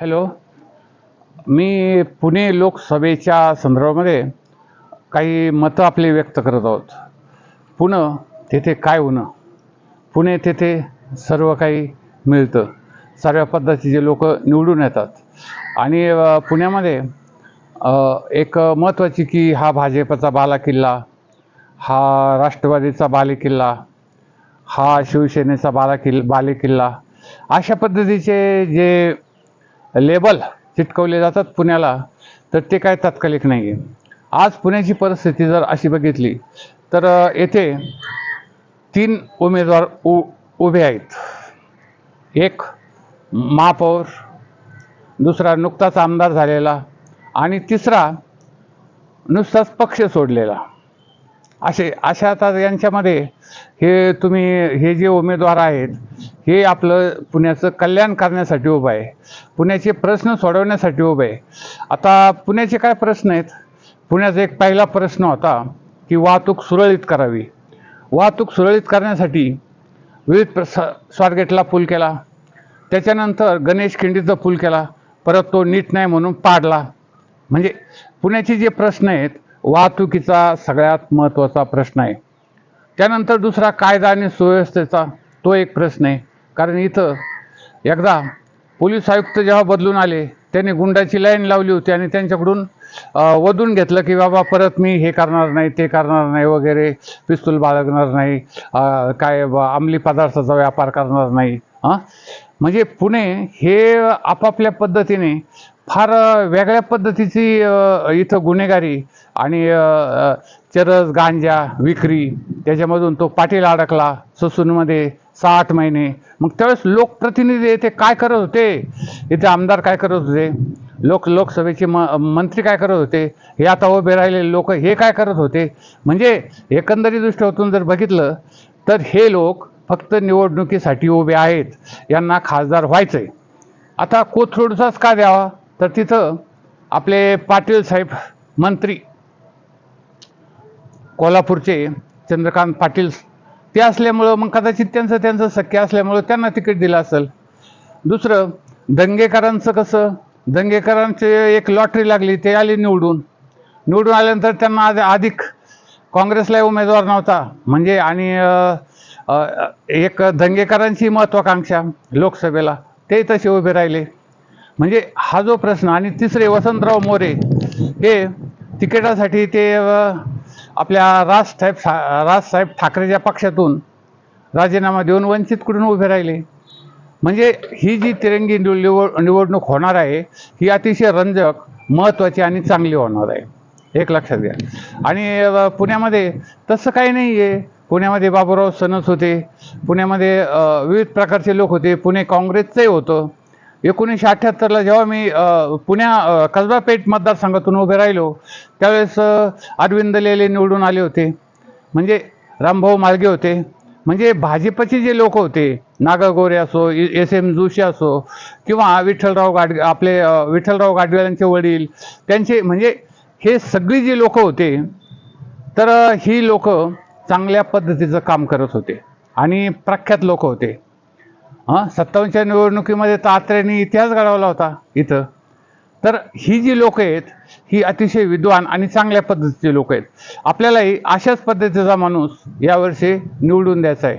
Hello. मी पुणे लोकसभेच्या संदर्भामध्ये काही मतं आपली व्यक्त करत आहोत. पुणे तेथे काय होणं? पुणे तेथे सर्व काही मिळतं. सर्व पद्धतीचे लोक निवडून येतात. आणि पुण्यामध्ये एक महत्त्वाची की हा भाजपचा बालाकिल्ला हा राष्ट्रवादीचा बालेकिल्ला हा शिवसेनेचा बालाकिल्ला बालेकिल्ला अशा पद्धतीचे जे लेबल चिटकवले जातात पुण्याला तर ते काय तात्कालिक नाही आहे आज पुण्याची परिस्थिती जर अशी बघितली तर येथे तीन उमेदवार उ उभे आहेत. एक महापौर दुसरा नुकताच आमदार झालेला आणि तिसरा नुसताच पक्ष सोडलेला. असे अशा आता यांच्यामध्ये हे तुम्ही हे जे उमेदवार आहेत हे आपलं पुण्याचं कल्याण करण्यासाठी उभं आहे. पुण्याचे प्रश्न सोडवण्यासाठी उभं आहे. आता पुण्याचे काय प्रश्न आहेत? पुण्याचा एक पहिला प्रश्न होता की वाहतूक सुरळीत करावी. वाहतूक सुरळीत करण्यासाठी विविध प्र स्वारगेटला पूल केला. त्याच्यानंतर गणेश खिंडीचा पूल केला. परत तो नीट नाही म्हणून पाडला. म्हणजे पुण्याचे जे प्रश्न आहेत वाहतुकीचा सगळ्यात महत्त्वाचा प्रश्न आहे. त्यानंतर दुसरा कायदा आणि सुव्यवस्थेचा तो एक प्रश्न आहे. कारण इथं एकदा पोलीस आयुक्त जेव्हा बदलून आले त्यांनी गुंडाची लाईन लावली होती आणि त्यांच्याकडून वधून घेतलं की बाबा परत मी हे करणार नाही ते करणार नाही वगैरे पिस्तूल बाळगणार नाही काय अंमली पदार्थाचा व्यापार करणार नाही हां? म्हणजे पुणे हे आपापल्या पद्धतीने फार वेगळ्या पद्धतीची इथं गुन्हेगारी आणि चरस गांजा विक्री त्याच्यामधून तो पाटील अडकला ससूनमध्ये सहा आठ महिने. मग त्यावेळेस लोकप्रतिनिधी इथे काय करत होते? इथे आमदार काय करत होते? लोक लोकसभेचे म मंत्री काय करत होते? हे आता उभे राहिलेले लोक हे काय करत होते? म्हणजे एकंदरीत दृष्टीतून जर बघितलं तर हे लोक फक्त निवडणुकीसाठी उभे आहेत. यांना खासदार व्हायचं आहे आता कोथरूडचाच का द्यावा? तर तिथं आपले पाटील साहेब मंत्री कोल्हापूरचे चंद्रकांत पाटील ते असल्यामुळं मग कदाचित त्यांचं त्यांचं शक्य असल्यामुळं त्यांना तिकीट दिलं असेल. दुसरं दंगेकरांचं कसं? दंगेकरांचे एक लॉटरी लागली ते आले निवडून. निवडून आल्यानंतर त्यांना आध- अधिक काँग्रेसला उमेदवार नव्हता. म्हणजे आणि एक दंगेकरांची महत्त्वाकांक्षा लोकसभेला ते तसे उभे राहिले. म्हणजे हा जो प्रश्न आणि तिसरे वसंतराव मोरे हे तिकिटासाठी ते आपल्या राजसाहेब सा राजसाहेब ठाकरेच्या पक्षातून राजीनामा देऊन वंचितकडून उभे राहिले. म्हणजे ही जी तिरंगी निव- निवड निवडणूक होणार आहे ही अतिशय रंजक महत्त्वाची आणि चांगली होणार आहे. एक लक्षात घ्या. आणि पुण्यामध्ये तसं काही नाही आहे पुण्यामध्ये बाबूराव सनस होते. पुण्यामध्ये विविध प्रकारचे लोक होते. पुणे काँग्रेसचंही होतं. एकोणीसशे अठ्ठ्याहत्तरला जेव्हा मी पुण्या कसबापेठ कसबा पेठ मतदारसंघातून उभे राहिलो त्यावेळेस अरविंद लेले निवडून आले होते. म्हणजे रामभाऊ माळगे होते. म्हणजे भाजपचे जे लोक होते नागागोरे असो एस एम जोशी असो किंवा विठ्ठलराव गाड आपले विठ्ठलराव गाडवे यांचे वडील त्यांचे म्हणजे हे सगळी जी लोक होते तर ही लोक चांगल्या पद्धतीचं काम करत होते. आणि प्रख्यात लोक होते. हां सत्तावन्नच्या निवडणुकीमध्ये तात्रेंनी इतिहास घडवला होता इथं. तर ही जी लोक आहेत ही अतिशय विद्वान आणि चांगल्या पद्धतीची लोक आहेत. आपल्यालाही अशाच पद्धतीचा माणूस यावर्षी निवडून द्यायचा आहे.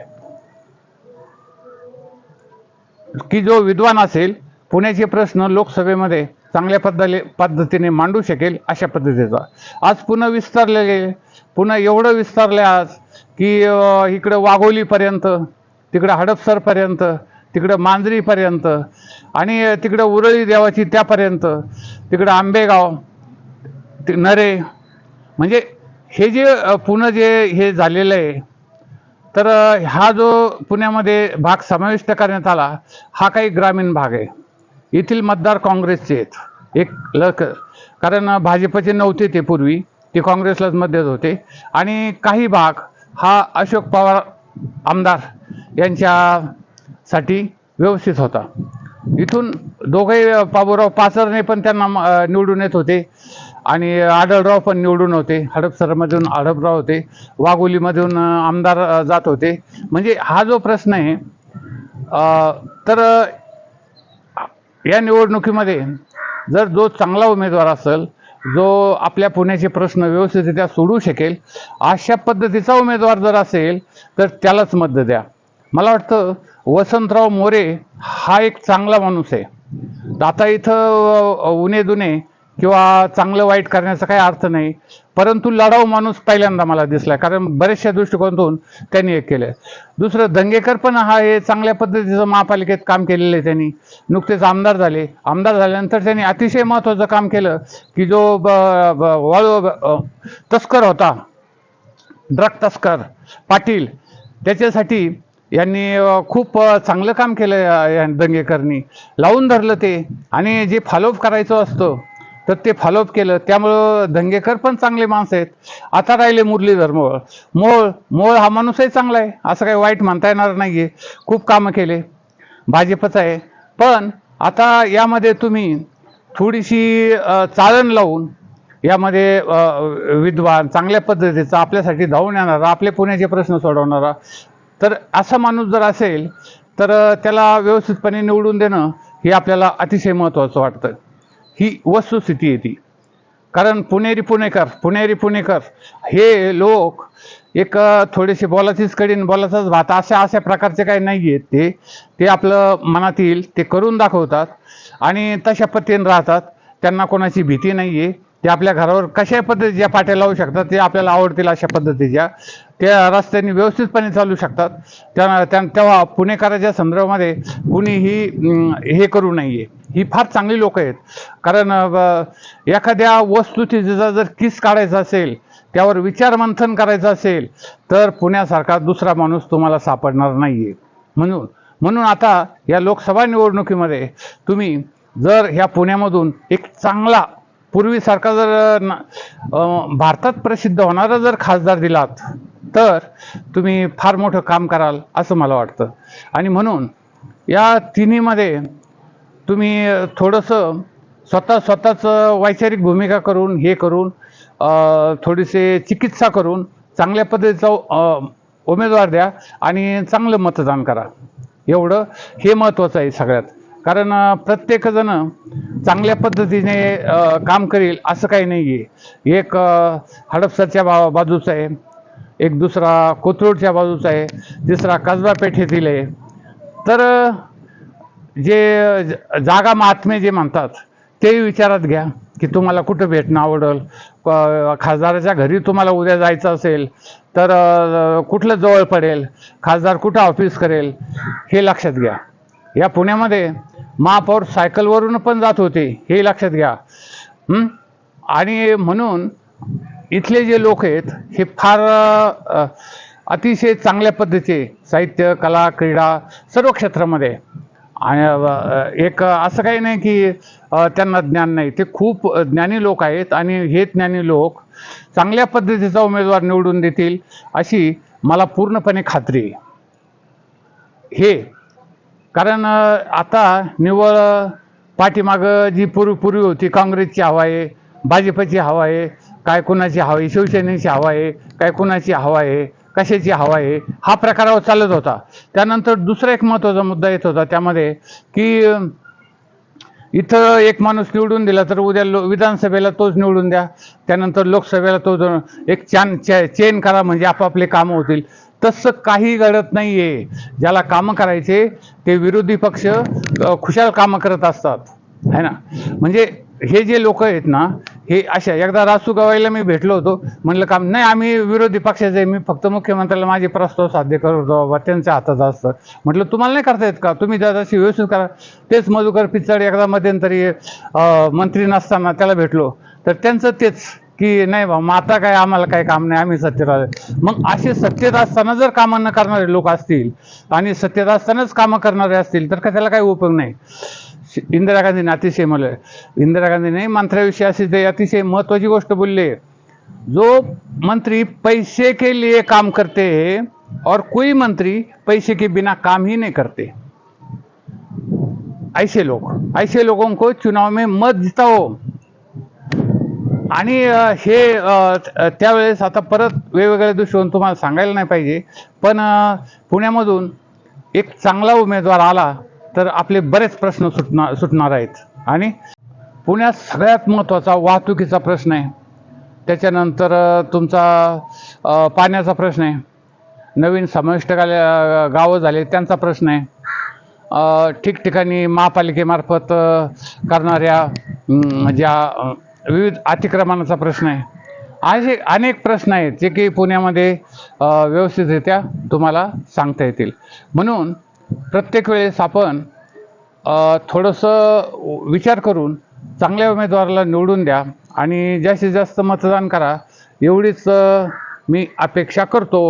की जो विद्वान असेल पुण्याचे प्रश्न लोकसभेमध्ये चांगल्या पद्धती पद्धतीने मांडू शकेल अशा पद्धतीचा. आज पुन्हा विस्तारले गेले पुन्हा एवढं विस्तारले आज की इकडं वाघोलीपर्यंत तिकडं हडपसरपर्यंत तिकडं मांजरीपर्यंत आणि तिकडं उरळी देवाची त्यापर्यंत तिकडं आंबेगाव ते नरे म्हणजे हे जे पुणं जे हे झालेलं आहे तर हा जो पुण्यामध्ये भाग समाविष्ट करण्यात आला हा काही ग्रामीण भाग आहे. येथील मतदार काँग्रेसचे आहेत. एक लक कारण भाजपचे नव्हते ते पूर्वी ते काँग्रेसलाच मध्यत होते. आणि काही भाग हा अशोक पवार आमदार यांच्यासाठी व्यवस्थित होता. इथून दोघंही बाबूराव पाचरणे पण त्यांना म- निवडून येत होते. आणि आढळराव पण निवडून होते. हडपसरमधून आढळराव होते. वाघोलीमधून आमदार जात होते. म्हणजे हा जो प्रश्न आहे तर या निवडणुकीमध्ये जर जो चांगला उमेदवार असेल जो आपल्या पुण्याचे प्रश्न व्यवस्थितरित्या सोडू शकेल अशा पद्धतीचा उमेदवार जर असेल तर त्यालाच मत द्या. मला वाटतं वसंतराव मोरे हा एक चांगला माणूस आहे. आता इथं अ, उणे दुने किंवा चांगलं वाईट करण्याचा काही अर्थ नाही. परंतु लढाऊ माणूस पहिल्यांदा मला दिसला कारण बऱ्याचशा दृष्टिकोनातून त्यांनी एक केलं दुसरं दंगेकर पण हा हे चांगल्या पद्धतीचं महापालिकेत काम केलेलं आहे त्यांनी. नुकतेच आमदार झाले. आमदार झाल्यानंतर त्यांनी अतिशय महत्त्वाचं काम केलं की जो ब- वाळू तस्कर होता ड्रग तस्कर पाटील त्याच्यासाठी यांनी खूप चांगलं काम केलं या दंगेकरनी. लावून धरलं ते. आणि जे फॉलोअप करायचं असतं तर ते फॉलोअप केलं. त्यामुळं दंगेकर पण चांगले माणसं आहेत. आता राहिले मुरलीधर मोळ मोळ मोळ हा माणूसही चांगला आहे. असं काही वाईट म्हणता येणार नाही आहे खूप कामं केले. भाजपचं आहे. पण आता यामध्ये तुम्ही थोडीशी चाळण लावून यामध्ये विद्वान चांगल्या पद्धतीचा आपल्यासाठी धावून येणारा आपले पुण्याचे प्रश्न सोडवणारा. तर असा माणूस जर असेल तर त्याला व्यवस्थितपणे निवडून देणं हे आपल्याला अतिशय महत्त्वाचं वाटतं. ही वस्तुस्थिती येते कारण पुणेरी पुणेकर पुणेरी पुणेकर हे लोक एक थोडेसे बोलाचीच कडीन बोलाचाच भात अशा अशा प्रकारचे काही नाही आहेत ते. ते आपलं मनात येईल ते करून दाखवतात आणि तशा पद्धतीने राहतात. त्यांना कोणाची भीती नाही आहे ते आपल्या घरावर कशा पद्धतीच्या पाट्या लावू शकतात ते आपल्याला आवडतील अशा पद्धतीच्या. त्या रस्त्याने व्यवस्थितपणे चालू शकतात. त्या त्या- तेव्हा पुणेकराच्या संदर्भामध्ये कुणीही हे करू नये ही फार चांगली लोक आहेत. कारण एखाद्या वस्तूची जिचा जर किस काढायचा असेल त्यावर विचार मंथन करायचं असेल तर पुण्यासारखा दुसरा माणूस तुम्हाला सापडणार नाही आहे म्हणून म्हणून आता या लोकसभा निवडणुकीमध्ये तुम्ही जर ह्या पुण्यामधून एक चांगला पूर्वीसारखा जर भारतात प्रसिद्ध होणारा जर खासदार दिलात तर तुम्ही फार मोठं काम कराल असं मला वाटतं. आणि म्हणून या तिन्हीमध्ये तुम्ही थोडंसं स्वतः स्वतःच वैचारिक भूमिका करून हे करून थोडीसे चिकित्सा करून चांगल्या पद्धतीचा उमेदवार द्या आणि चांगलं मतदान करा. एवढं हे महत्त्वाचं आहे सगळ्यात. कारण प्रत्येकजणं प्रत्येकजण चांगल्या पद्धतीने काम करेल असं काही नाही आहे एक हडपसरच्या बा बाजूचं आहे. एक दुसरा कोथरूडच्या बाजूचा आहे. तिसरा कसबा पेठेतील आहे. तर जे ज- जागा महात्मे जे म्हणतात ते विचारात घ्या की तुम्हाला कुठं भेटणं आवडेल. खासदाराच्या घरी तुम्हाला उद्या जायचं असेल तर कुठलं जवळ पडेल खासदार कुठं ऑफिस करेल हे लक्षात घ्या. या पुण्यामध्ये महापौर सायकलवरून पण जात होते हे लक्षात घ्या. आणि म्हणून इथले जे लोक आहेत हे फार अतिशय चांगल्या पद्धतीचे साहित्य कला क्रीडा सर्व क्षेत्रामध्ये आणि एक असं काही नाही की त्यांना ज्ञान नाही. ते खूप ज्ञानी लोक आहेत आणि हे ज्ञानी लोक चांगल्या पद्धतीचा उमेदवार निवडून देतील अशी मला पूर्णपणे खात्री आहे. हे कारण आता निव्वळ पाठीमागं जी पूर्वी पूर्वी होती काँग्रेसची हवा आहे भाजपची हवा आहे काय कुणाची हवा आहे शिवसेनेची हवा आहे काय कुणाची हवा आहे कशाची हवा आहे हा प्रकारावर चालत होता. त्यानंतर दुसरा एक महत्त्वाचा मुद्दा येत होता त्यामध्ये की इथं एक माणूस निवडून दिला तर उद्या लो विधानसभेला तोच निवडून द्या त्यानंतर लोकसभेला तो एक चॅन चे चेन करा म्हणजे आपापले कामं होतील. तसं काही घडत नाही आहे ज्याला कामं करायचे ते विरोधी पक्ष खुशाल कामं करत असतात. है ना? म्हणजे हे जे लोक आहेत ना हे अशा एकदा रासू गवाईला मी भेटलो होतो. म्हणलं काम नाही आम्ही विरोधी पक्षाचे आहे, मी फक्त मुख्यमंत्र्याला माझे प्रस्ताव साध्य करतो बाबा त्यांच्या हातात असतं. म्हटलं तुम्हाला नाही करता येत का? तुम्ही जराशी व्यवस्थित करा. तेच मधुकर पिचड एकदा मध्यंतरी मंत्री नसताना त्याला भेटलो. तर त्यांचं तेच की नाही बा मग आता काय आम्हाला काय काम नाही आम्ही सत्तेत आले. मग असे सत्तेत असताना जर कामं न करणारे लोक असतील आणि सत्तेत असतानाच कामं करणारे असतील तर का त्याला काही उपयोग नाही? इंदिरा गांधीने अतिशय मला इंदिरा गांधीने मंत्र्याविषयी अशी ते अतिशय महत्त्वाची गोष्ट बोलली आहे. जो मंत्री पैसे के लिए काम करते हैं और कोई मंत्री पैसे के बिना काम ही नहीं करते. ऐसे लोग ऐसे लोगों को चुनाव में मत जिताओ हो. आणि हे त्यावेळेस आता परत वेगवेगळ्या दृष्टीवरून तुम्हाला सांगायला नाही पाहिजे पण पुण्यामधून एक चांगला उमेदवार आला तर आपले बरेच प्रश्न सुटणार सुटणार आहेत. आणि पुण्यात सगळ्यात महत्त्वाचा वाहतुकीचा प्रश्न आहे. त्याच्यानंतर तुमचा पाण्याचा प्रश्न आहे. नवीन समाविष्ट गावं झाले त्यांचा प्रश्न आहे. ठिकठिकाणी महापालिकेमार्फत करणाऱ्या ज्या विविध अतिक्रमणाचा प्रश्न आहे. असे अनेक प्रश्न आहेत जे की पुण्यामध्ये व्यवस्थितरित्या तुम्हाला सांगता येतील. म्हणून प्रत्येक वेळेस आपण थोडंसं विचार करून चांगल्या उमेदवाराला निवडून द्या आणि जास्तीत जास्त मतदान करा. एवढीच मी अपेक्षा करतो.